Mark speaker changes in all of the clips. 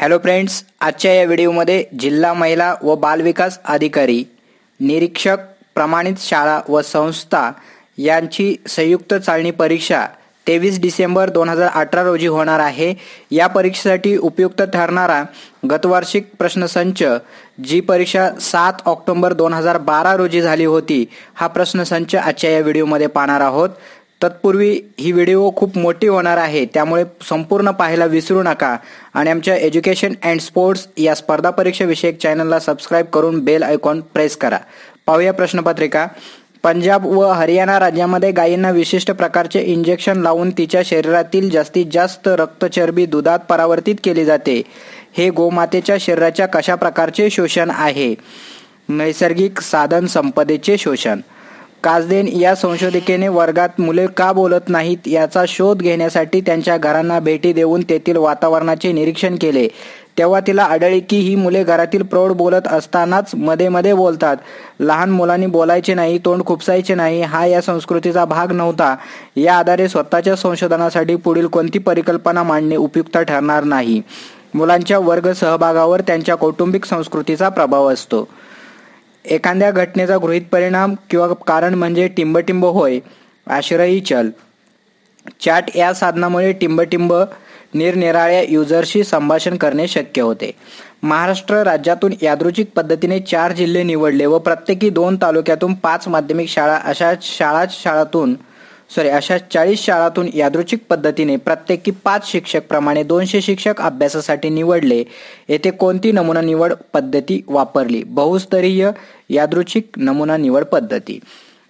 Speaker 1: Hello friends आजच्या या व्हिडिओमध्ये जिल्हा महिला व बालविकास अधिकारी निरीक्षक प्रमाणित शाळा व संस्था यांची संयुक्त चालणी परीक्षा तेवीस डिसेंबर दोन हजार अठरा रोजी होणार आहे. या परीक्षेसाठी उपयुक्त ठरणारा गतवार्षिक प्रश्नसंच जी परीक्षा सात ऑक्टोबर दोन हजार बारा रोजी झाली होती हा प्रश्नसंच आजच्या या व्हिडिओमध्ये पाहणार आहोत. तत्पूर्वी ही व्हिडिओ खूप मोठी होणार आहे. त्यामुळे संपूर्ण पाहायला विसरू नका. आणि आमच्या एज्युकेशन अँड स्पोर्ट्स या स्पर्धा परीक्षाविषयक चॅनलला सबस्क्राईब करून बेल आयकॉन प्रेस करा. पाहूया प्रश्नपत्रिका. पंजाब व हरियाणा राज्यामध्ये गायींना विशिष्ट प्रकारचे इंजेक्शन लावून तिच्या शरीरातील जास्तीत जास्त रक्तचरबी दुधात परावर्तित केली जाते. हे गोमातेच्या शरीराच्या कशा प्रकारचे शोषण आहे? नैसर्गिक साधन संपदेचे शोषण. काजदेन या संशोधिकेने वर्गात मुले का बोलत नाहीत याचा शोध घेण्यासाठी त्यांच्या घरांना भेटी देऊन तेथील वातावरणाचे निरीक्षण केले. तेव्हा तिला आढळले की ही मुले घरातील प्रौढ बोलत असतानाच मध्ये मध्ये बोलतात. लहान मुलांनी बोलायचे नाही तोंड खुपसायचे नाही हा या संस्कृतीचा भाग नव्हता. या आधारे स्वतःच्या संशोधनासाठी पुढील कोणती परिकल्पना मांडणे उपयुक्त ठरणार नाही. मुलांच्या वर्ग सहभागावर त्यांच्या कौटुंबिक संस्कृतीचा प्रभाव असतो. एखाद्या घटनेचा गृहित परिणाम किंवा कारण म्हणजे टिंबटिंब होय आश्रयी चल. चॅट या साधनामुळे टिंबटिंब निरनिराळ्या युजर्सशी संभाषण करणे शक्य होते. महाराष्ट्र राज्यातून यादृचिक पद्धतीने चार जिल्हे निवडले व प्रत्येकी दोन तालुक्यातून पाच माध्यमिक शाळा अशा शाळा शाळातून सॉरी अशा चाळीस शाळातून यादृच्छिक पद्धतीने प्रत्येकी पाच शिक्षक प्रमाणे दोनशे शिक्षक अभ्यासासाठी निवडले. येथे कोणती नमुना निवड पद्धती वापरली? बहुस्तरीय यादृच्छिक नमुना निवड पद्धती.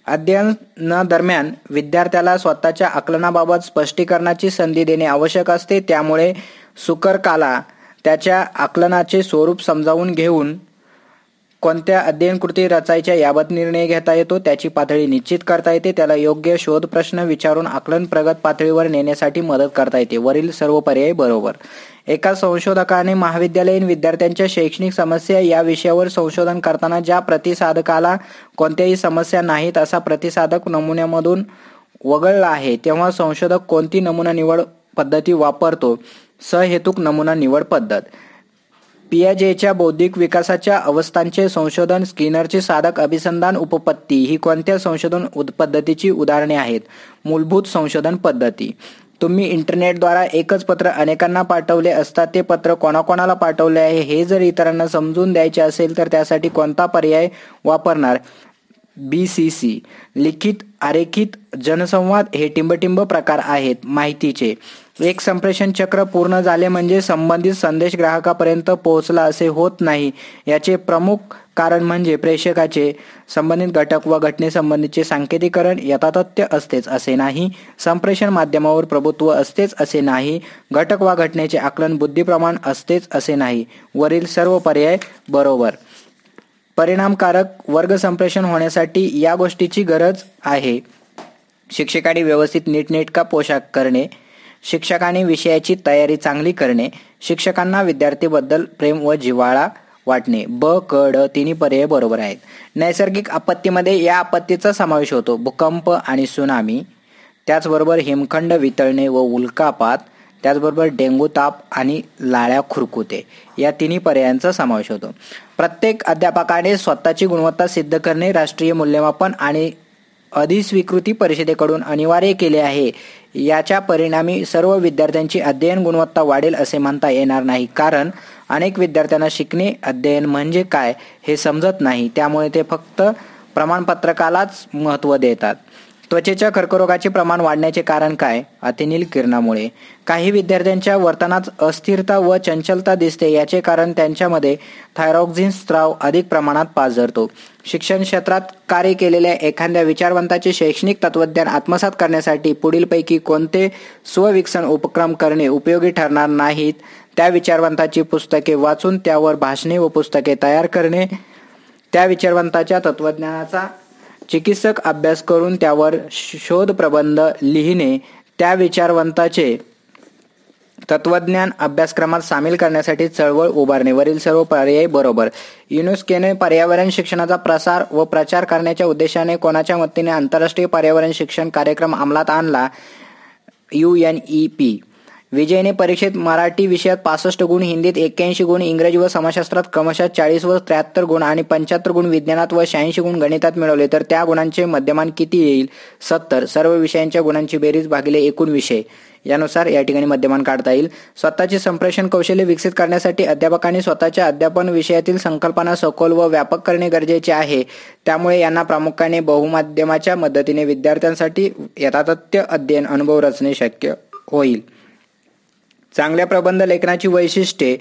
Speaker 1: अध्ययनादरम्यान विद्यार्थ्याला स्वतःच्या आकलनाबाबत स्पष्टीकरणाची संधी देणे आवश्यक असते. त्यामुळे सुकरकाला त्याच्या आकलनाचे स्वरूप समजावून घेऊन कोणत्या अध्ययन कृती रचायच्या याबाबत निर्णय घेता येतो त्याची पातळी निश्चित करता येते. त्याला योग्य शोध प्रश्न विचारून आकलन प्रगत पातळीवर नेण्यासाठी मदत करता येते. वरील सर्व पर्याय बरोबर. एका संशोधकाने महाविद्यालयीन विद्यार्थ्यांच्या शैक्षणिक समस्या या विषयावर संशोधन करताना ज्या प्रतिसादकाला कोणत्याही समस्या नाहीत असा प्रतिसादक नमुन्यामधून वगळला आहे तेव्हा संशोधक कोणती नमुना निवड पद्धती वापरतो? सहेतुक नमुना निवड पद्धत. पियाजेच्या बौद्धिक विकासाच्या अवस्थांचे संशोधन स्किनरचे साधक अभिसंधान उपपत्ती ही कोणत्या संशोधन पद्धतीची उदाहरणे आहेत? मूलभूत संशोधन पद्धती. तुम्ही इंटरनेटद्वारा एकच पत्र अनेकांना पाठवले असता ते पत्र कोणाकोणाला पाठवले आहे हे जर इतरांना समजून द्यायचे असेल तर त्यासाठी कोणता पर्याय वापरणार? B C C. लिखित आरेखित जनसंवाद हे टिंबटिंब प्रकार आहेत माहितीचे. एक संप्रेषण चक्र पूर्ण झाले म्हणजे संबंधित संदेश ग्राहकापर्यंत पोहोचला असे होत नाही. याचे प्रमुख कारण म्हणजे प्रेषकाचे संबंधित घटक व घटनेसंबंधीचे सांकेतिकरण यथातथ्य असतेच असे नाही. संप्रेषण माध्यमावर प्रभुत्व असतेच असे नाही. घटक वा घटनेचे आकलन बुद्धिप्रमाण असतेच असे नाही. वरील सर्व पर्याय बरोबर. परिणामकारक वर्ग संप्रेषण होण्यासाठी या गोष्टीची गरज आहे. शिक्षकाने व्यवस्थित नीटनेटका पोशाख करणे. शिक्षकांनी विषयाची तयारी चांगली करणे शिक्षकांना विद्यार्थीबद्दल प्रेम व जिव्हाळा वाटणे ब क ड तिन्ही पर्याय बरोबर आहेत. नैसर्गिक आपत्तीमध्ये या आपत्तीचा समावेश होतो. भूकंप आणि सुनामी त्याचबरोबर हिमखंड वितळणे व उल्कापात त्याचबरोबर डेंगू ताप आणि लाळ्या खुरकुते या तिन्ही पर्यायांचा समावेश होतो. प्रत्येक अध्यापकाने स्वतःची गुणवत्ता सिद्ध करणे राष्ट्रीय मूल्यमापन आणि अधिस्वीकृती परिषदेकडून अनिवार्य केले आहे. याच्या परिणामी सर्व विद्यार्थ्यांची अध्ययन गुणवत्ता वाढेल असे म्हणता येणार नाही. कारण अनेक विद्यार्थ्यांना शिकणे अध्ययन म्हणजे काय हे समजत नाही. त्यामुळे ते फक्त प्रमाणपत्रकालाच महत्त्व देतात. त्वचेच्या कर्करोगाचे प्रमाण वाढण्याचे कारण काय? अतिनील किरणामुळे. काही विद्यार्थ्यांच्या वर्तनात अस्थिरता व चंचलता दिसते याचे कारण त्यांच्यामध्ये थायरॉक्झिन स्त्राव अधिक प्रमाणात पाझरतो. शिक्षण क्षेत्रात कार्य केलेल्या एखाद्या विचारवंताचे शैक्षणिक तत्वज्ञान आत्मसात करण्यासाठी पुढीलपैकी कोणते स्वविकसन उपक्रम करणे उपयोगी ठरणार नाहीत? त्या विचारवंताची पुस्तके वाचून त्यावर भाषणे व पुस्तके तयार करणे. त्या विचारवंताच्या तत्वज्ञानाचा चिकित्सक अभ्यास करून त्यावर शोध प्रबंध लिहिणे त्या विचारवंताचे तत्वज्ञान अभ्यासक्रमात सामील करण्यासाठी चळवळ उभारणे. वरील सर्व पर्याय बरोबर. युनेस्कोने पर्यावरण शिक्षणाचा प्रसार व प्रचार करण्याच्या उद्देशाने कोणाच्या मदतीने आंतरराष्ट्रीय पर्यावरण शिक्षण कार्यक्रम अंमलात आणला? U N E P. विजयने परीक्षेत मराठी विषयात पासष्ट गुण हिंदीत एक्क्याऐंशी गुण इंग्रजी व समाजशास्त्रात क्रमशः चाळीस व त्र्याहत्तर गुण आणि पंच्याहत्तर गुण विज्ञानात व शहाऐंशी गुण गणितात मिळवले. तर त्या गुणांचे मध्यमान किती येईल? सत्तर. सर्व विषयांच्या गुणांची बेरीज भागिले एकूण विषय. यानुसार या ठिकाणी मध्यमान काढता येईल. स्वतःचे संप्रेषण कौशल्य विकसित करण्यासाठी अध्यापकांनी स्वतःच्या अध्यापन विषयातील संकल्पना सखोल व व्यापक करणे गरजेचे आहे. त्यामुळे यांना प्रामुख्याने बहुमाध्यमाच्या मदतीने विद्यार्थ्यांसाठी यथातथ्य अध्ययन अनुभव रचणे शक्य होईल. चांगल्या प्रबंध लेखनाची वैशिष्ट्ये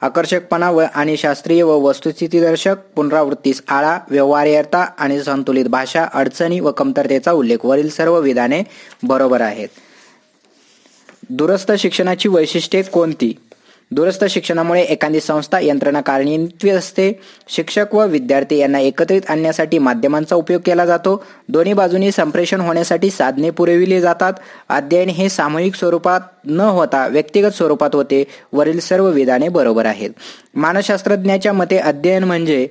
Speaker 1: आकर्षकपणा व आणि शास्त्रीय व वस्तुस्थितीदर्शक पुनरावृत्तीस आळा व्यवहार्यता आणि संतुलित भाषा अडचणी व कमतरतेचा उल्लेख वरील सर्व विधाने बरोबर आहेत. दुरस्त शिक्षणाची वैशिष्ट्ये कोणती? दूरस्थ शिक्षणामुळे एखादी संस्था यंत्रणा कार्यान्वित असते. शिक्षक व विद्यार्थी यांना एकत्रित आणण्यासाठी माध्यमांचा उपयोग केला जातो. दोन्ही बाजूनी संप्रेषण होण्यासाठी साधने पुरविली जातात. अध्ययन हे सामूहिक स्वरूपात न होता व्यक्तिगत स्वरूपात होते. वरील सर्व विधाने बरोबर आहेत. मानसशास्त्रज्ञाच्या मते अध्ययन म्हणजे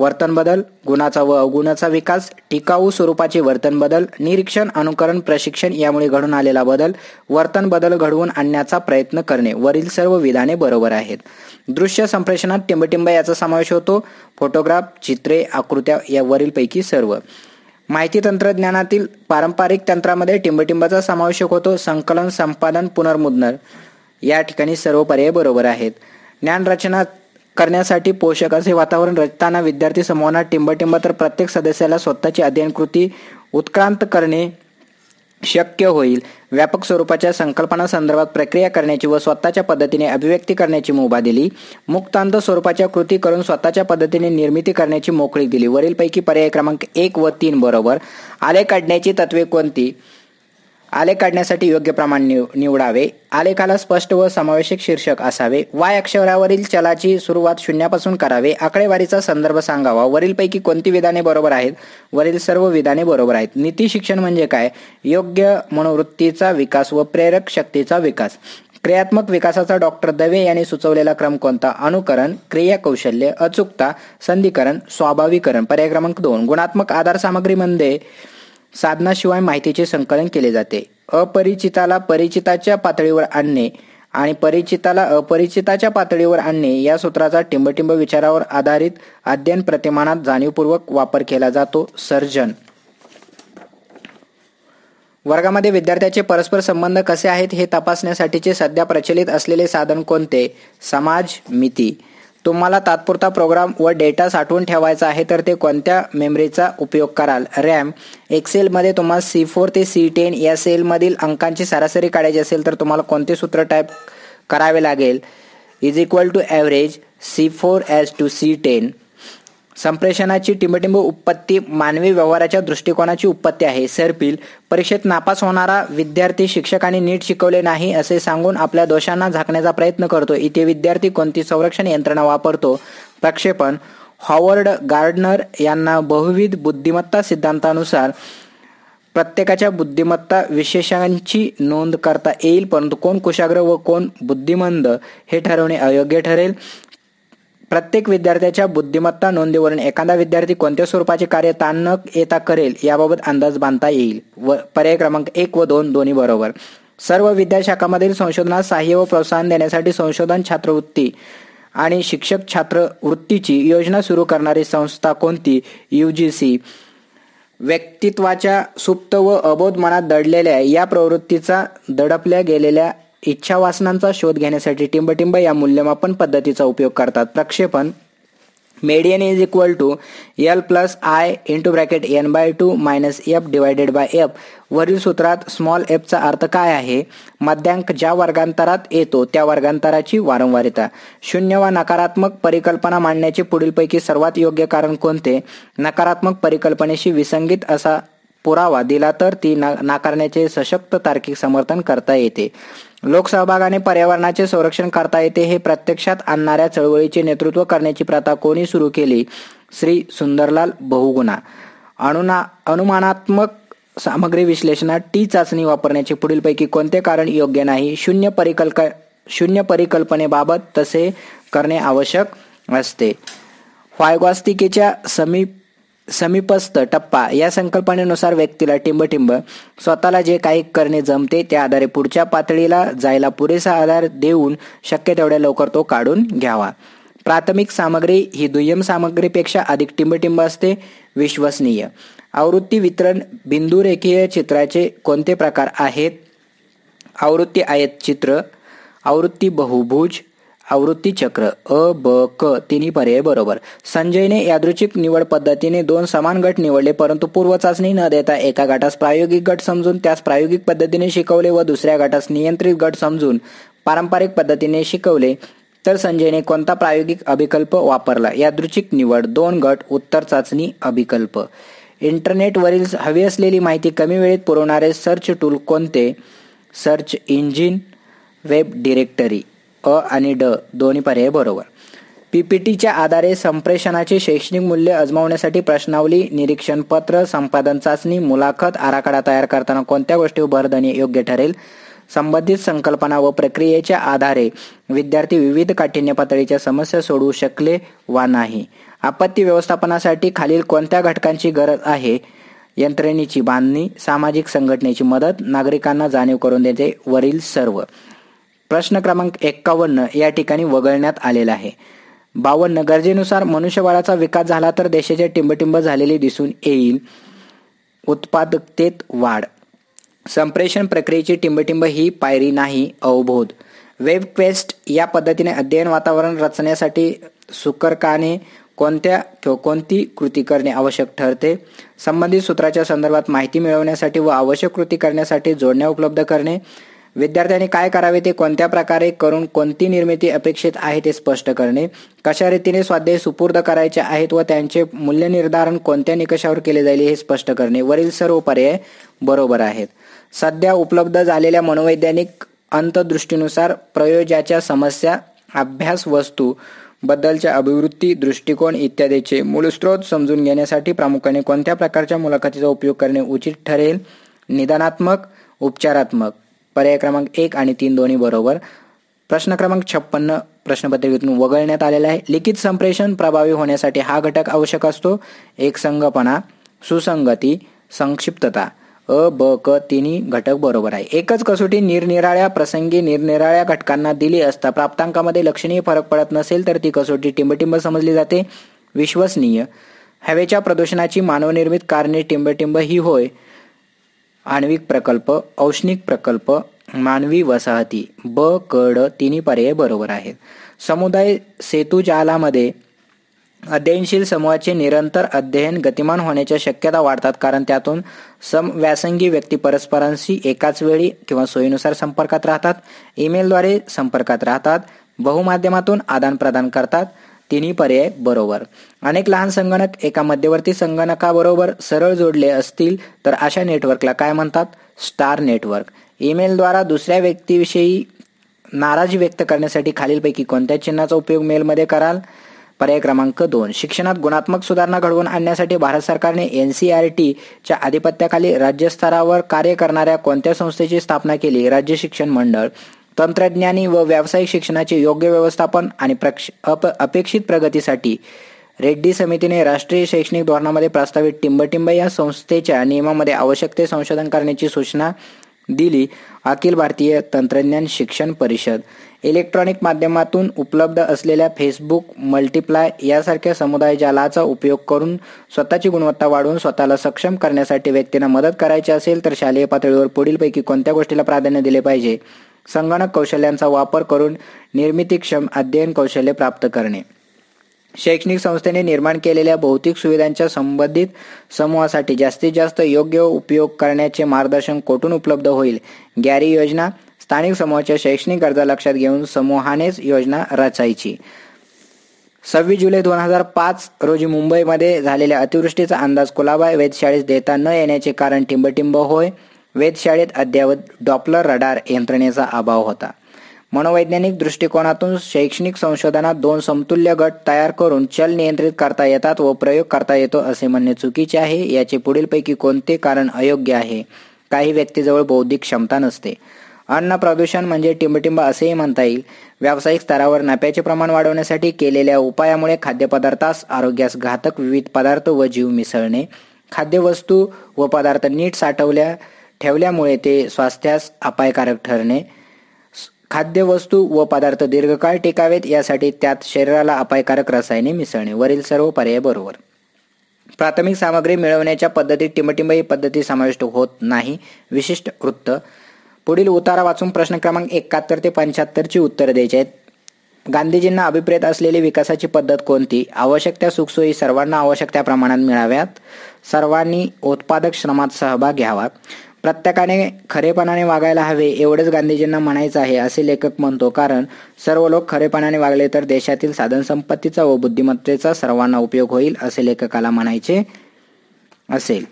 Speaker 1: वर्तन बदल गुणाचा व अवगुणाचा विकास टिकाऊ स्वरूपाचे वर्तन बदल निरीक्षण अनुकरण प्रशिक्षण यामुळे घडून आलेला बदल वर्तन बदल घडवून आणण्याचा प्रयत्न करणे. वरील सर्व विधाने बरोबर आहेत. दृश्य संप्रेषणात टिंबटिंब याचा समावेश होतो. फोटोग्राफ चित्रे आकृत्या या वरीलपैकी सर्व. माहिती तंत्रज्ञानातील पारंपरिक तंत्रामध्ये टिंबटिंबाचा समावेश होतो. संकलन संपादन पुनर्मुद्रण या ठिकाणी सर्व पर्याय बरोबर आहेत. ज्ञानरचना करण्यासाठी पोषक असे वातावरण रचताना विद्यार्थी समूहांना टिंबटिंब तर प्रत्येक सदस्याला स्वतःची अध्ययन कृती उत्क्रांत करणे शक्य होईल. व्यापक स्वरूपाच्या संकल्पना संदर्भात प्रक्रिया करण्याची व स्वतःच्या पद्धतीने अभिव्यक्ती करण्याची मुभा दिली. मुक्तांत स्वरूपाच्या कृती करून स्वतःच्या पद्धतीने निर्मिती करण्याची मोकळी दिली. वरीलपैकी पर्याय क्रमांक एक व तीन बरोबर. आले काढण्याची तत्वे कोणती? आलेख काढण्यासाठी योग्य प्रमाण निवडावे. आलेखाला स्पष्ट व समावेशक शीर्षक असावे. वाय अक्षरावरील चलाची सुरुवात शून्यापासून करावे. आकडेवारीचा संदर्भ सांगावा. वरीलपैकी कोणती विधाने बरोबर आहेत? वरील सर्व विधाने बरोबर आहेत. नीती शिक्षण म्हणजे काय? योग्य मनोवृत्तीचा विकास व प्रेरक शक्तीचा विकास. क्रियात्मक विकासाचा डॉक्टर दवे यांनी सुचवलेला क्रम कोणता? अनुकरण क्रिया कौशल्य अचूकता संधीकरण स्वाभाविकरण. पर्याय क्रमांक दोन. गुणात्मक आधार सामग्रीमध्ये साधनाशिवाय माहितीचे संकलन केले जाते. अपरिचिताला परिचिताच्या पातळीवर आणणे आणि परिचिताला अपरिचिताच्या पातळीवर आणणे या सूत्राचा टिंबटिंब विचारावर आधारित अध्ययन प्रतिमानात जाणीवपूर्वक वापर केला जातो सर्जन. वर्गामध्ये विद्यार्थ्याचे परस्पर संबंध कसे आहेत हे तपासण्यासाठीचे सध्या प्रचलित असलेले साधन कोणते? समाज मिती. तुम्हाला तात्पुरता प्रोग्राम व डेटा साठवून ठेवायचा आहे तर ते कोणत्या मेमरीचा उपयोग कराल? रॅम. एक्सेलमध्ये तुम्हाला सी फोर ते सी टेन या सेलमधील अंकांची सरासरी काढायची असेल तर तुम्हाला कोणते सूत्र टाईप करावे लागेल? Is equal to average C four as to C ten. संप्रेषणाची टिंबटिंब उत्पत्ती मानवी व्यवहाराच्या दृष्टिकोनाची उत्पत्ती आहे. सरपील परीक्षेत नापास होणारा विद्यार्थी शिक्षकांनी नीट शिकवले नाही असे सांगून आपल्या दोषांना झाकण्याचा प्रयत्न करतो. इथे विद्यार्थी कोणती संरक्षण यंत्रणा वापरतो? प्रक्षेपण. हॉवर्ड गार्डनर यांना बहुविध बुद्धिमत्ता सिद्धांतानुसार प्रत्येकाच्या बुद्धिमत्ता विशेषांची नोंद करता येईल परंतु कोण कुशाग्र व कोण बुद्धिमंद हे ठरवणे अयोग्य ठरेल? प्रत्येक विद्यार्थ्याच्या बुद्धिमत्ता नोंदीवरून एखादा विद्यार्थी कोणत्या स्वरूपाचे कार्य ताण न येता करेल याबाबत अंदाज बांधता येईल. व पर्याय क्रमांक एक व दोन दोन्ही बरोबर. सर्व विद्याशाखामधील संशोधनास सहाय्य व प्रोत्साहन देण्यासाठी संशोधन छात्रवृत्ती आणि शिक्षक छात्र वृत्तीची योजना सुरू करणारी संस्था कोणती? You G C. व्यक्तित्वाच्या सुप्त व अबोध मनात दडलेल्या या प्रवृत्तीचा दडपल्या गेलेल्या इच्छा वासनांचा शोध घेण्यासाठी टिंबटिंब या मूल्यमापन पद्धतीचा उपयोग करतात. प्रक्षेपण. Median is equal to L plus I into bracket N by two minus F divided by F वरील सूत्रात स्मॉल एफचा अर्थ काय आहे? मध्यांक ज्या वर्गांतरात येतो त्या वर्गांतराची वारंवारिता. शून्य व नकारात्मक परिकल्पना मांडण्याचे पुढीलपैकी सर्वात योग्य कारण कोणते? नकारात्मक परिकल्पनेशी विसंगित असा पुरावा दिला तर ती ना नाकारण्याचे सशक्त तार्किक समर्थन करता येते. लोकसहभागाने पर्यावरणाचे संरक्षण करता येते हे प्रत्यक्षात आणणाऱ्या चळवळीचे नेतृत्व करण्याची प्रथा कोणी सुरू केली? श्री सुंदरलाल बहुगुणा. अनुना अनुमानात्मक सामग्री विश्लेषणात टी चाचणी वापरण्याचे पुढीलपैकी कोणते कारण योग्य नाही? शून्य परिकल्प शून्य परिकल्पनेबाबत तसे करणे आवश्यक असते. वायगवास्तिकेच्या समीप समीपस्थ टप्पा या संकल्पनेनुसार व्यक्तीला टिंबटिंब स्वतःला जे काही करणे जमते त्या आधारे पुढच्या पातळीला जायला पुरेसा आधार देऊन शक्य तेवढ्या लवकर तो काढून घ्यावा. प्राथमिक सामग्री ही दुय्यम सामग्रीपेक्षा अधिक टिंबटिंब असते विश्वसनीय. आवृत्ती वितरण बिंदुरेखीय चित्राचे कोणते प्रकार आहेत? आवृत्ती आयत चित्र आवृत्ती बहुभुज आवृत्ती चक्र अ ब क तिन्ही पर्याय बरोबर. संजयने यादृच्छिक निवड पद्धतीने दोन समान गट निवडले परंतु पूर्व चाचणी न देता एका गटास प्रायोगिक गट समजून त्यास प्रायोगिक पद्धतीने शिकवले व दुसऱ्या गटास नियंत्रित गट समजून पारंपरिक पद्धतीने शिकवले. तर संजयने कोणता प्रायोगिक अभिकल्प वापरला? यादृच्छिक निवड दोन गट उत्तर चाचणी अभिकल्प. इंटरनेटवरील हवी असलेली माहिती कमी वेळेत पुरवणारे सर्च टूल कोणते? सर्च इंजिन वेब डिरेक्टरी अ आणि ड दोन्ही पर्याय बरोबर. पीपीटीच्या आधारे संप्रेषणाचे शैक्षणिक मूल्य अजमावण्यासाठी प्रश्नावली निरीक्षण पत्र संपादन चाचणी मुलाखत आराखडा तयार करताना कोणत्या गोष्टी भर देणे योग्य ठरेल? संबंधित संकल्पना व प्रक्रियेच्या आधारे विद्यार्थी विविध काठिण्य पातळीच्या समस्या सोडवू शकले वा नाही? आपत्ती व्यवस्थापनासाठी खालील कोणत्या घटकांची गरज आहे? यंत्रणेची बांधणी सामाजिक संघटनेची मदत नागरिकांना जाणीव करून देते वरील सर्व. प्रश्न क्रमांक एक्कावन्न या ठिकाणी वगळण्यात आलेला आहे. बावन्न गरजेनुसार मनुष्यबळाचा विकास झाला तर देशाचे टिंबटिंब झालेले दिसून येईल. उत्पादकतेत वाढ. संप्रेषण प्रक्रियेची टिंबटिंब ही पायरी नाही अवबोध. वेब क्वेस्ट या पद्धतीने अध्ययन वातावरण रचण्यासाठी सुकरकाने कोणत्या कोणती कृती करणे आवश्यक ठरते? संबंधित सूत्राच्या संदर्भात माहिती मिळवण्यासाठी व आवश्यक कृती करण्यासाठी जोडण्या उपलब्ध करणे? विद्यार्थ्यांनी काय करावे ते कोणत्या प्रकारे करून कोणती निर्मिती अपेक्षित आहे ते स्पष्ट करणे कशा रीतीने स्वाध्याय सुपूर्द करायचे आहेत व त्यांचे मूल्य निर्धारण कोणत्या निकषावर केले जाईल हे स्पष्ट करणे. वरील सर्व पर्याय बरोबर आहेत. सध्या उपलब्ध झालेल्या मनोवैज्ञानिक अंतदृष्टीनुसार प्रयोजाच्या समस्या अभ्यास वस्तू बद्दलच्या अभिवृत्ती दृष्टिकोन इत्यादीचे मूलस्रोत समजून घेण्यासाठी प्रामुख्याने कोणत्या प्रकारच्या मुलाखतीचा उपयोग करणे उचित ठरेल? निदानात्मक उपचारात्मक? पर्याय क्रमांक एक आणि तीन दोन्ही बरोबर. प्रश्न क्रमांक छप्पन्न प्रश्नपत्रिकेतून वगळण्यात आलेला आहे. लिखित संप्रेषण प्रभावी होण्यासाठी हा घटक आवश्यक असतो. एक संगपणा सुसंगती संक्षिप्तता. अ ब क तिन्ही घटक बरोबर आहे. एकच कसोटी निरनिराळ्या प्रसंगी निरनिराळ्या घटकांना दिली असता प्राप्तांकामध्ये लक्षणीय फरक पडत नसेल तर ती कसोटी टिंबटिंब समजली जाते. विश्वसनीय. हवेच्या प्रदूषणाची मानवनिर्मित कारणे टिंबटिंब ही होय. आण्विक प्रकल्प औष्णिक प्रकल्प मानवी वसाहती ब कड तिन्ही पर्याय बरोबर आहेत. समुदाय सेतूजालामध्ये अध्ययनशील समूहाचे निरंतर अध्ययन गतिमान होण्याच्या शक्यता वाढतात कारण त्यातून समव्यासंगी व्यक्ती परस्परांशी एकाच वेळी किंवा सोयीनुसार संपर्कात राहतात ईमेलद्वारे संपर्कात राहतात बहुमाध्यमातून आदान प्रदान करतात तिन्ही पर्याय बरोबर. अनेक लहान संगणक एका मध्यवर्ती संगणकाबरोबर सरळ जोडले असतील तर अशा नेटवर्कला काय म्हणतात? Star network. ईमेलद्वारा दुसऱ्या व्यक्तीविषयी नाराजी व्यक्त करण्यासाठी खालीलपैकी कोणत्या चिन्हाचा उपयोग मेलमध्ये कराल? पर्याय क्रमांक दोन. शिक्षणात गुणात्मक सुधारणा घडवून आणण्यासाठी भारत सरकारने एन सी आर टीच्या आधिपत्याखाली राज्यस्तरावर कार्य करणाऱ्या कोणत्या संस्थेची स्थापना केली? राज्य शिक्षण मंडळ. तंत्रज्ञानी व व्यावसायिक शिक्षणाचे योग्य व्यवस्थापन आणि प्रक्ष अप अपेक्षित प्रगतीसाठी रेड्डी समितीने राष्ट्रीय शैक्षणिक धोरणामध्ये प्रस्तावित टिंबटिंब या संस्थेच्या नियमामध्ये आवश्यक ते संशोधन करण्याची सूचना दिली. अखिल भारतीय तंत्रज्ञान शिक्षण परिषद. इलेक्ट्रॉनिक माध्यमातून उपलब्ध असलेल्या फेसबुक मल्टिप्लाय यासारख्या समुदाय जालाचा उपयोग करून स्वतःची गुणवत्ता वाढवून स्वतःला सक्षम करण्यासाठी व्यक्तींना मदत करायची असेल तर शालेय पातळीवर पुढीलपैकी कोणत्या गोष्टीला प्राधान्य दिले पाहिजे? संगणक कौशल्यांचा वापर करून निर्मितीक्षम अध्ययन कौशल्य प्राप्त करणे. शैक्षणिक संस्थेने निर्माण केलेल्या भौतिक सुविधांच्या संबंधित समूहासाठी जास्तीत जास्त योग्य उपयोग करण्याचे मार्गदर्शन कोठून उपलब्ध होईल? गॅरी योजना स्थानिक समूहाच्या शैक्षणिक गरजा लक्षात घेऊन समूहानेच योजना रचायची. सव्वीस जुलै दोन हजार पाच रोजी मुंबईमध्ये झालेल्या अतिवृष्टीचा अंदाज कुलाबा वेधशाळेत देता न येण्याचे कारण टिंबटिंब होय. वेधशाळेत अद्ययावत डॉपलर रडार यंत्रणेचा अभाव होता. मनोवैज्ञानिक दृष्टिकोनातून शैक्षणिक संशोधनात दोन समतुल्य गट तयार करून चल नियंत्रित करता येतात व प्रयोग करता येतो असे म्हणणे चुकीचे आहे. याचे पुढीलपैकी कोणते कारण अयोग्य आहे? काही व्यक्तीजवळ बौद्धिक क्षमता नसते. अन्न प्रदूषण म्हणजे टिंबटिंब असेही म्हणता येईल. व्यावसायिक स्तरावर नफ्याचे प्रमाण वाढवण्यासाठी केलेल्या उपायामुळे खाद्यपदार्थास आरोग्यास घातक विविध पदार्थ व जीव मिसळणे खाद्यवस्तू व पदार्थ नीट साठवल्या ठेवल्यामुळे ते स्वास्थ्यास अपायकारक ठरणे. खाद्यवस्तू व पदार्थ दीर्घकाळ टिकावेत यासाठी त्यात शरीराला अपायकारक रसायने मिसळणे. वरील सर्व पर्याय बरोबर. प्राथमिक सामग्री मिळवण्याच्या पद्धतीत टिमटिंबई पद्धती समाविष्ट होत नाही. विशिष्ट वृत्त. पुढील उतारा वाचून प्रश्न क्रमांक एकाहत्तर ते पंच्याहत्तरची उत्तरं द्यायची आहेत. गांधीजींना अभिप्रेत असलेली विकासाची पद्धत कोणती? आवश्यक त्या सुखसोयी सर्वांना आवश्यक त्या प्रमाणात मिळाव्यात. सर्वांनी उत्पादक श्रमात सहभाग घ्यावा. प्रत्येकाने खरेपणाने वागायला हवे एवढेच गांधीजींना म्हणायचं आहे असे लेखक म्हणतो. कारण सर्व लोक खरेपणाने वागले तर देशातील साधनसंपत्तीचा व बुद्धिमत्तेचा सर्वांना उपयोग होईल असे लेखकाला म्हणायचे असेल.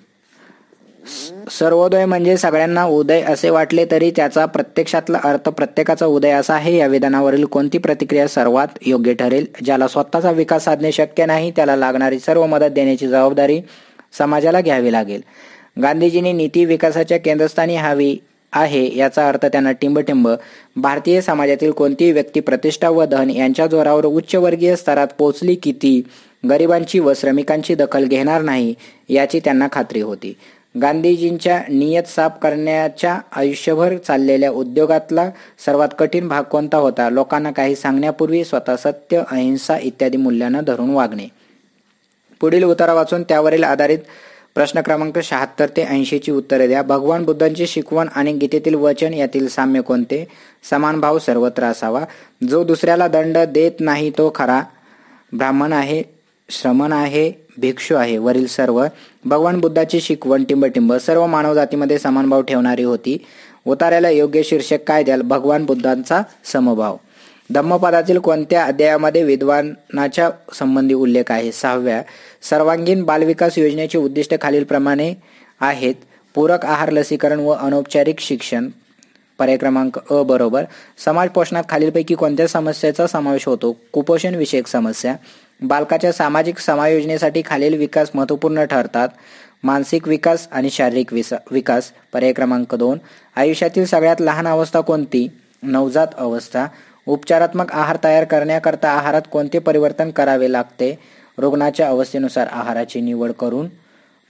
Speaker 1: सर्वोदय म्हणजे सगळ्यांना उदय असे वाटले तरी त्याचा प्रत्यक्षातला अर्थ प्रत्येकाचा उदय असा आहे. या विधानावरील कोणती प्रतिक्रिया सर्वात योग्य ठरेल? ज्याला स्वतःचा विकास साधणे शक्य नाही त्याला लागणारी सर्व मदत देण्याची जबाबदारी समाजाला घ्यावी लागेल. गांधीजींनी नीती विकासाच्या केंद्रस्थानी हवी आहे याचा अर्थ त्यांना टिंबटिंब. भारतीय समाजातील कोणतीही व्यक्ती प्रतिष्ठा व धन यांच्या जोरावर उच्चवर्गीय स्तरात पोचली की ती गरिबांची व श्रमिकांची दखल घेणार नाही याची त्यांना खात्री होती. गांधीजींच्या नियत साफ करण्याच्या आयुष्यभर चाललेल्या उद्योगातला सर्वात कठीण भाग कोणता होता? लोकांना काही सांगण्यापूर्वी स्वतः सत्य अहिंसा इत्यादी मूल्यांना धरून वागणे. पुढील उतारा वाचून त्यावरील आधारित प्रश्न क्रमांक शहात्तर ते ऐंशीची उत्तरे द्या. भगवान बुद्धांची शिकवण आणि गीतेतील वचन यातील साम्य कोणते? समान भाव सर्वत्र असावा. जो दुसऱ्याला दंड देत नाही तो खरा ब्राह्मण आहे श्रमण आहे भिक्षू आहे. वरील सर्व भगवान बुद्धाची शिकवण टिंबटिंब. सर्व मानव जातीमध्ये समान भाव ठेवणारी होती. उतार्याला योग्य शीर्षक काय द्याल? भगवान बुद्धांचा समभाव. धम्मपदातील कोणत्या अध्यायामध्ये विद्वानाच्या संबंधी उल्लेख आहे? सहाव्या सर्वांगीण बालविकास योजनेचे उद्दिष्ट खालीलप्रमाणे आहेत. पूरक आहार लसीकरण व अनौपचारिक शिक्षण पर्याय क्रमांक अ बरोबर. समाज पोषणात खालीलपैकी कोणत्या समस्येचा समावेश होतो? कुपोषण विषयक समस्या. बालकाच्या सामाजिक समायोजनेसाठी खालील विकास महत्त्वपूर्ण ठरतात. मानसिक विकास आणि शारीरिक विकास. पर्याय क्रमांक दोन. आयुष्यातील सगळ्यात लहान अवस्था कोणती? नवजात अवस्था. उपचारात्मक आहार तयार करण्याकरता आहारात कोणते परिवर्तन करावे लागते? रुग्णाच्या अवस्थेनुसार आहाराची निवड करून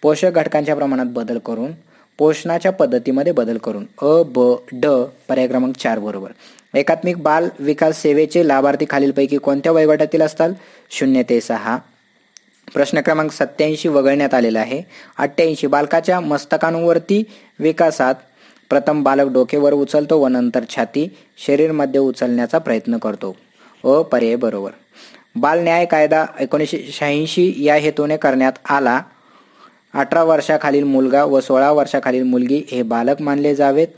Speaker 1: पोषक घटकांच्या प्रमाणात बदल करून पोषणाच्या पद्धतीमध्ये बदल करून. अ ब ड पर्याय क्रमांक चार बरोबर. एकात्मिक बाल विकास सेवेचे लाभार्थी खालीलपैकी कोणत्या वयोगटातील असतात? शून्य ते सहा. प्रश्न क्रमांक सत्याऐंशी वगळण्यात आलेला आहे. अठ्ठ्याऐंशी. बालकाच्या मस्तकांवरती विकासात प्रथम बालक डोकेवर उचलतो व नंतर छाती शरीरमध्ये उचलण्याचा प्रयत्न करतो. अ पर्याय बरोबर. बाल न्याय कायदा एकोणीसशे शहाऐंशी या हेतूने करण्यात आला. अठरा वर्षाखालील मुलगा व सोळा वर्षाखालील मुलगी हे बालक मानले जावेत.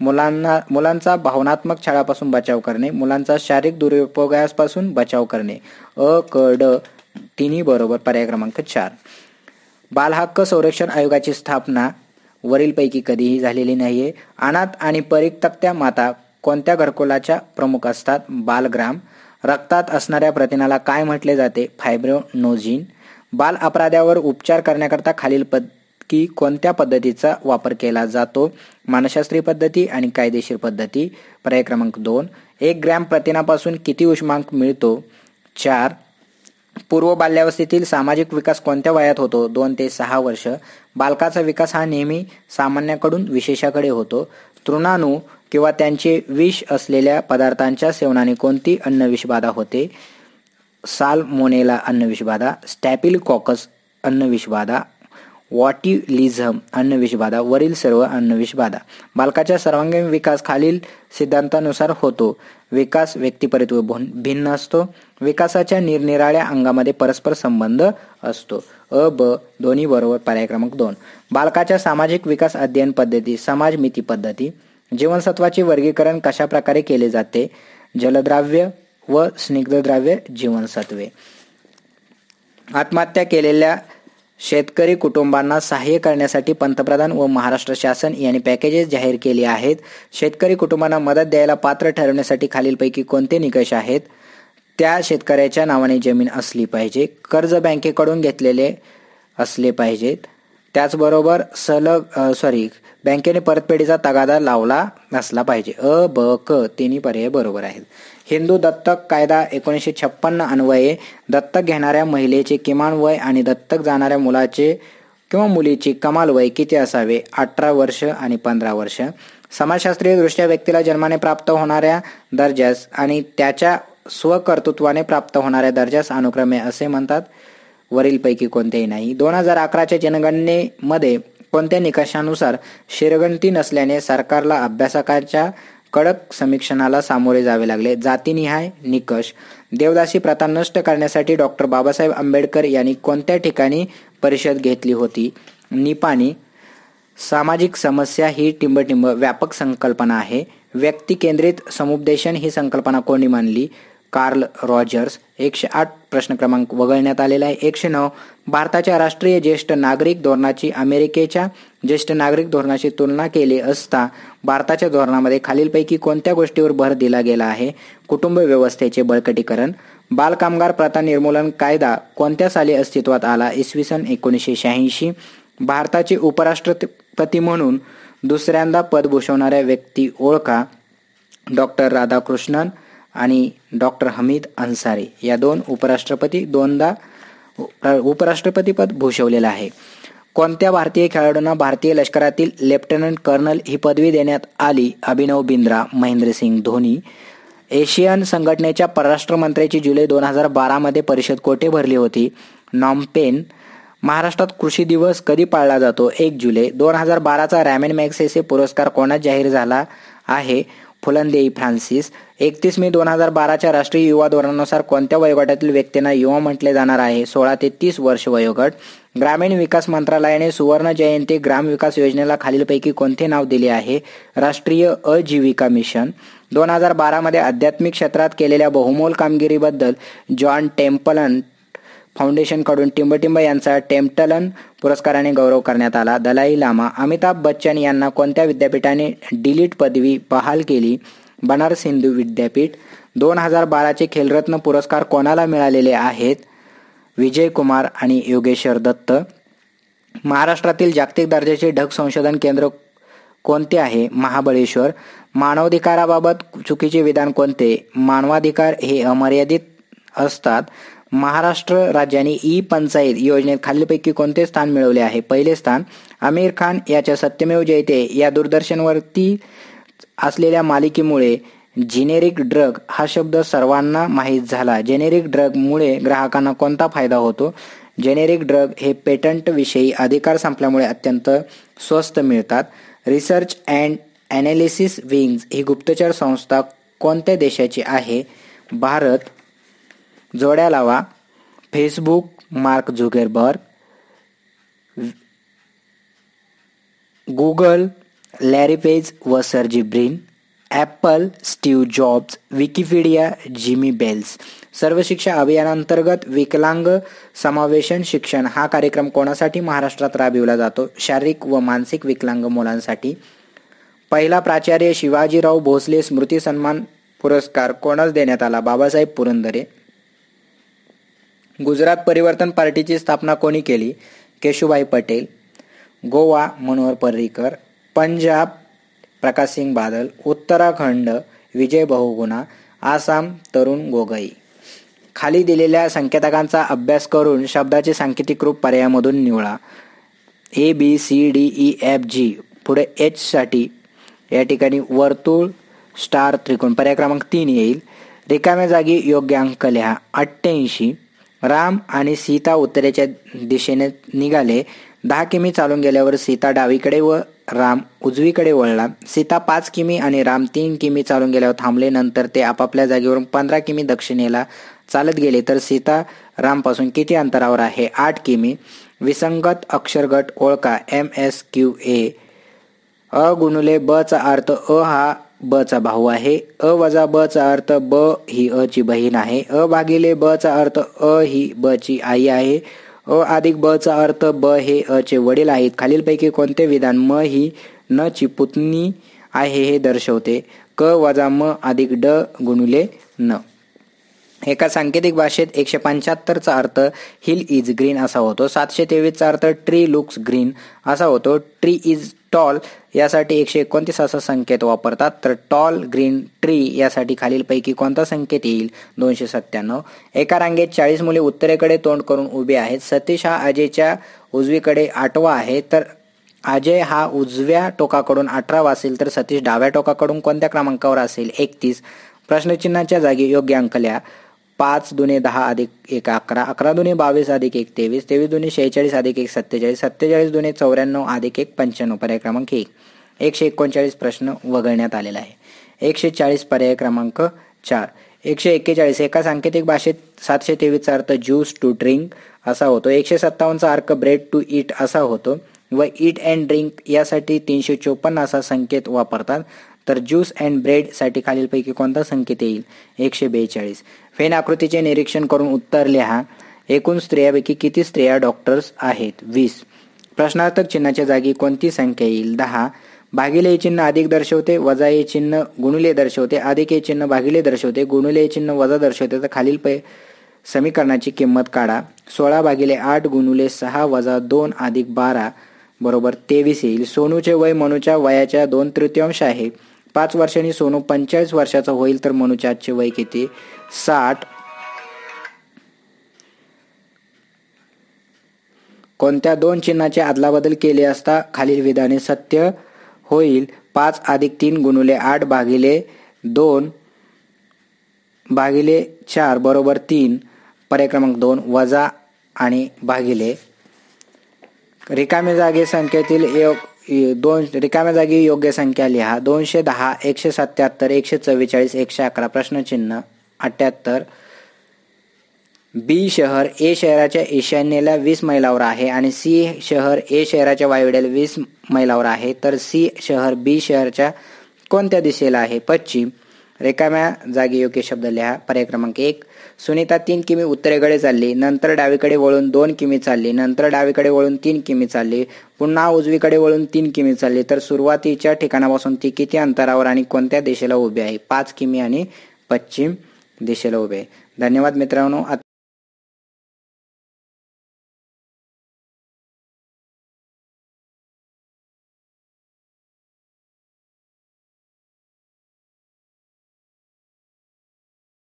Speaker 1: मुलांना मुलांचा भावनात्मक छळापासून बचाव करणे मुलांचा शारीरिक दुरुपयोगापासून बचाव करणे. अ क ड तिन्ही बरोबर पर्याय क्रमांक चार. बालहक्क संरक्षण आयोगाची स्थापना वरीलपैकी कधीही झालेली नाहीये. अनाथ आणि परितक्त्या माता कोणत्या घरकुलाच्या प्रमुख असतात? बालग्राम रक्तात असणाऱ्या प्रथिनाला काय म्हटले जाते? फायब्रोनोजिन. बाल अपराध्यावर उपचार करण्याकरता खालील पद की कोणत्या पद्धतीचा वापर केला जातो? मानसशास्त्रीय पद्धती आणि कायदेशीर पद्धती. पर्याय क्रमांक दोन. एक ग्रॅम प्रथिनापासून किती उष्मांक मिळतो? चार. पूर्व बाल्यावस्थेतील सामाजिक विकास कोणत्या वयात होतो? दोन ते सहा वर्ष. बालकाचा विकास हा नेहमी सामान्याकडून विशेषाकडे होतो. तृणाणू किंवा त्यांचे विष असलेल्या पदार्थांच्या सेवनाने कोणती अन्नविषबाधा होते? सालमोनेला अन्नविषबाधा स्टॅपिल कॉकस अन्नविषबाधा वॉटिलिझम अन्नविषबाधा वरील सर्व अन्नविषबाधा बालकाच्या सर्वांगीण विकास खालील सिद्धांतानुसार होतो. विकास व्यक्तिपरित्व भिन्न असतो. विकासाच्या निरनिराळ्या अंगामध्ये परस्पर संबंध असतो. अ ब दोन्ही बरोबर पर्याय क्रमांक दोन. बालकाच्या सामाजिक विकास अध्ययन पद्धती समाजमिती पद्धती जीवनसत्वाचे वर्गीकरण कशा प्रकारे केले जाते? जलद्राव्य व स्निग्धद्राव्य जीवनसत्वे. आत्महत्या केलेल्या शेतकरी कुटुंबांना सहाय्य करण्यासाठी पंतप्रधान व महाराष्ट्र शासन यांनी पॅकेजेस जाहीर केली आहेत. शेतकरी कुटुंबांना मदत द्यायला पात्र ठरवण्यासाठी खालीलपैकी कोणते निकष आहेत? त्या शेतकऱ्याच्या नावाने जमीन असली पाहिजे. कर्ज बँकेकडून घेतलेले असले पाहिजेत. त्याचबरोबर सलग सॉरी बँकेने परतफेडीचा तगादा लावला नसला पाहिजे. अ ब क तिन्ही पर्याय बरोबर आहेत. हिंदू दत्तक कायदा एकोणीसशे छप्पन्न अन्वये दत्तक घेणाऱ्या महिलेचे किमान वय आणि दत्तक जाणाऱ्या मुलाचे किंवा मुलीची कमाल वय किती असावे? अठरा वर्ष आणि पंधरा वर्ष. समाजशास्त्रीय दृष्ट्या व्यक्तीला जन्माने प्राप्त होणाऱ्या दर्जास आणि त्याच्या स्वकर्तृत्वाने प्राप्त होणाऱ्या दर्जास अनुक्रमे असे म्हणतात. वरीलपैकी कोणतेही नाही. दोन हजार अकराच्या जनगणनेमध्ये कोणत्या निकषानुसार शिरगणती नसल्याने सरकारला अभ्यासकाच्या कडक समीक्षणाला सामोरे जावे लागले. जातीनिहाय निकष. देवदासी प्रथा नष्ट करण्यासाठी डॉक्टर बाबासाहेब आंबेडकर यांनी कोणत्या ठिकाणी परिषद घेतली होती? निपाणी. सामाजिक समस्या ही टिंबटिंब. व्यापक संकल्पना आहे. व्यक्ती केंद्रित समुपदेशन ही संकल्पना कोणी मानली? कार्ल रॉजर्स एकशे आठ प्रश्न क्रमांक वगळण्यात आलेला आहे. एकशे नऊ भारताच्या राष्ट्रीय ज्येष्ठ नागरिक धोरणाची अमेरिकेच्या ज्येष्ठ नागरिक धोरणाची तुलना केली असता भारताच्या धोरणामध्ये खालीलपैकी कोणत्या गोष्टीवर भर दिला गेला आहे? कुटुंब व्यवस्थेचे बळकटीकरण बालकामगार प्रथा निर्मूलन कायदा कोणत्या साली अस्तित्वात आला? इसवी सन एकोणीसशे शहाऐंशी भारताचे उपराष्ट्रपती म्हणून दुसऱ्यांदा पद भूषवणाऱ्या व्यक्ती ओळखा डॉक्टर राधाकृष्णन आणि डॉक्टर हमीद अन्सारी या दोन उपराष्ट्रपती दोनदा उपराष्ट्रपतीपद भूषवलेलं आहे. कोणत्या भारतीय खेळाडूंना भारतीय लष्करातील लेफ्टनंट कर्नल ही पदवी देण्यात आली? अभिनव बिंद्रा महेंद्रसिंग धोनी. एशियन संघटनेच्या परराष्ट्र मंत्र्याची जुलै दोन हजार बारामध्ये परिषद कोठे भरली होती? नॉम्पेन महाराष्ट्रात कृषी दिवस कधी पाळला जातो? एक जुलै. दोन हजार बाराचा रॅमेन मॅक्सेसे पुरस्कार कोणात जाहीर झाला आहे? फुलंदेई फ्रान्सिस. एकतीस मे दोन हजार बाराच्या राष्ट्रीय युवा धोरणानुसार कोणत्या वयोगटातील व्यक्तींना युवा म्हटले जाणार आहे? सोळा ते तीस वर्ष वयोगट. ग्रामीण विकास मंत्रालयाने सुवर्ण जयंती ग्राम विकास योजनेला खालीलपैकी कोणते नाव दिले आहे? राष्ट्रीय अजीविका मिशन. दोन हजार बारामध्ये आध्यात्मिक क्षेत्रात केलेल्या बहुमोल कामगिरीबद्दल जॉन टेम्पलन फाउंडेशनकडून टिंबटिंब यांचा टेम्पटलन पुरस्काराने गौरव करण्यात आला. दलाई लामा अमिताभ बच्चन यांना कोणत्या विद्यापीठाने डिलीट पदवी बहाल केली? बनारस हिंदू विद्यापीठ. दोन हजार बाराचे खेलरत्न पुरस्कार कोणाला मिळालेले आहेत? विजय कुमार आणि योगेश्वर दत्त. महाराष्ट्रातील जागतिक दर्जाचे ढग संशोधन केंद्र कोणते आहे? महाबळेश्वर. मानवाधिकाराबाबत चुकीचे विधान कोणते? मानवाधिकार हे अमर्यादित असतात. महाराष्ट्र राज्याने ई पंचायत योजनेत खालीलपैकी कोणते स्थान मिळवले आहे? पहिले स्थान आमिर खान याच्या सत्यमेव जयते या दूरदर्शनवरती असलेल्या मालिकेमुळे जेनेरिक ड्रग हा शब्द सर्वांना माहीत झाला. जेनेरिक ड्रगमुळे ग्राहकांना कोणता फायदा होतो? जेनेरिक ड्रग हे पेटंटविषयी अधिकार संपल्यामुळे अत्यंत स्वस्त मिळतात. रिसर्च अँड ॲनालिसिस विंग्ज ही गुप्तचर संस्था कोणत्या देशाची आहे? भारत जोड्या लावा. Facebook Mark Zuckerberg Google Larry Page व Sergey Brin Apple Steve Jobs Wikipedia Jimmy Wales सर्व शिक्षा अभियानांतर्गत विकलांग समावेशन शिक्षण हा कार्यक्रम कोणासाठी महाराष्ट्रात राबविला जातो? शारीरिक व मानसिक विकलांग मुलांसाठी. पहिला प्राचार्य शिवाजीराव भोसले स्मृती सन्मान पुरस्कार कोणास देण्यात आला? बाबासाहेब पुरंदरे. गुजरात परिवर्तन पार्टीची स्थापना कोणी केली? केशुभाई पटेल. गोवा मनोहर पर्रीकर. पंजाब प्रकाशसिंग बादल उत्तराखंड विजय बहुगुणा आसाम तरुण गोगई. खाली दिलेल्या संकेतकांचा अभ्यास करून शब्दाचे सांकेतिक रूप पर्यायामधून निवळा A B C D E F G पुढे एचसाठी या ठिकाणी वर्तुळ स्टार त्रिकोण. पर्याय क्रमांक तीन येईल. रिकाम्या जागी योग्य अंक लिहा. अठ्ठ्याऐंशी. राम आणि सीता उत्तरेच्या दिशेने निघाले. दहा किमी चालून गेल्यावर सीता डावीकडे व राम उजवीकडे वळला. सीता पाच किमी आणि राम तीन किमी चालून गेल्यावर थांबले. नंतर ते आपापल्या जागेवरून पंधरा किमी दक्षिणेला चालत गेले. तर सीता रामपासून किती अंतरावर आहे? आठ किमी. विसंगत अक्षरगट ओळखा. M S Q A. अ गुणुले ब चा अर्थ अ हा ब चा भाऊ आहे. अ वजा ब चा अर्थ ब ही अ ची बहीण आहे. अ भागिले ब चा अर्थ अ ही ब ची आई आहे. अ अधिक ब चा अर्थ ब हे अ चे वडील आहेत. खालीलपैकी कोणते विधान म ही न ची पुतणी आहे हे दर्शवते. क वजा म अधिक ड गुणुले न. एका सांकेतिक भाषेत एकशे पंच्याहत्तरचा अर्थ हिल इज ग्रीन असा होतो. सातशे तेवीसचा अर्थ ट्री लुक्स ग्रीन असा होतो. ट्री इज टॉल यासाठी एकशे एकोणतीस असा संकेत वापरतात. तर टॉल ग्रीन ट्री यासाठी खालीलपैकी कोणता संकेत येईल? दोनशे सत्त्याण्णव. एका रांगेत चाळीस मुले उत्तरेकडे तोंड करून उभे आहेत. सतीश हा अजयच्या उजवीकडे आठवा आहे. तर अजय हा उजव्या टोकाकडून अठरावा असेल तर सतीश डाव्या टोकाकडून कोणत्या क्रमांकावर असेल? एकतीस. प्रश्नचिन्हाच्या जागी योग्य अंकल्या पाच दुने दहा अधिक एक अकरा अकरा दोन्ही बावीस अधिक एक तेवीस तेवीस दुने शेहेचाळीस अधिक एक सत्तेचाळीस सत्तेचाळीस दुने चौऱ्याण्णव अधिक एक पंच्याण्णव पर्याय क्रमांक एक. एकशे एकोणचाळीस प्रश्न वगळण्यात आलेला आहे. एकशे चाळीस पर्याय क्रमांक चार. एकशे एक्केचाळीस एका सांकेतिक भाषेत सातशे तेवीसचा अर्थ ज्यूस टू ड्रिंक असा होतो. एकशे सत्तावन्नचा अर्क ब्रेड टू ईट असा होतो. व ईट अँड ड्रिंक यासाठी तीनशे चोपन्न असा संकेत वापरतात. तर ज्यूस अँड ब्रेडसाठी खालीलपैकी कोणता संकेत येईल? एकशे बेचाळीस. फेन आकृतीचे निरीक्षण करून उत्तर लिहा एकूण स्त्रियापैकी किती स्त्रिया डॉक्टर्स आहेत? वीस. प्रश्नार्थक चिन्हाच्या जागी कोणती संख्या येईल? दहा. भागिले चिन्ह अधिक दर्शवते वजा हे चिन्ह गुणुले दर्शवते अधिक हे चिन्ह भागिले दर्शवते गुणुले चिन्ह वजा दर्शवते तर खालील पै समीकरणाची किंमत काढा. सोळा भागिले आठ गुणुले सहा वजा दोन अधिक बारा बरोबर तेवीस येईल. सोनूचे वय मनूच्या वयाच्या दोन तृतीयांश आहे. पाच वर्षांनी सोनू पंचेचाळीस वर्षाचा होईल तर मनूच्या आजचे वय किती? साठ. कोणत्या दोन चिन्हाचे अदलाबदल केले असता खालील विधाने सत्य होईल? पाच अधिक तीन गुणुले आठ भागिले दोन भागिले चार बरोबर तीन. पर्याय क्रमांक दोन वजा आणि भागिले. रिकाम्या जागे संख्येतील दोन रिकाम्या जागी योग्य संख्या लिहा. दोनशे दहा एकशे सत्याहत्तर एकशे चव्वेचाळीस एकशे अकरा प्रश्नचिन्ह. अठ्याहत्तर. बी शहर ए शहराच्या ईशान्येला वीस मैलावर आहे आणि सी शहर ए शहराच्या वायुव्याला वीस मैलावर आहे. तर सी शहर बी शहरच्या कोणत्या दिशेला आहे? पश्चिम. रिकाम्या जागी योग्य शब्द लिहा. पर्याय क्रमांक एक. सुनीता तीन किमी उत्तरेकडे चालली. नंतर डावीकडे वळून दोन किमी चालली. नंतर डावीकडे वळून तीन किमी चालली. पुन्हा उजवीकडे वळून तीन किमी चालली. तर सुरुवातीच्या ठिकाणापासून ती किती अंतरावर आणि कोणत्या दिशेला उभी आहे? पाच किमी आणि पश्चिम. दिशेला उभे आहे. धन्यवाद मित्रांनो.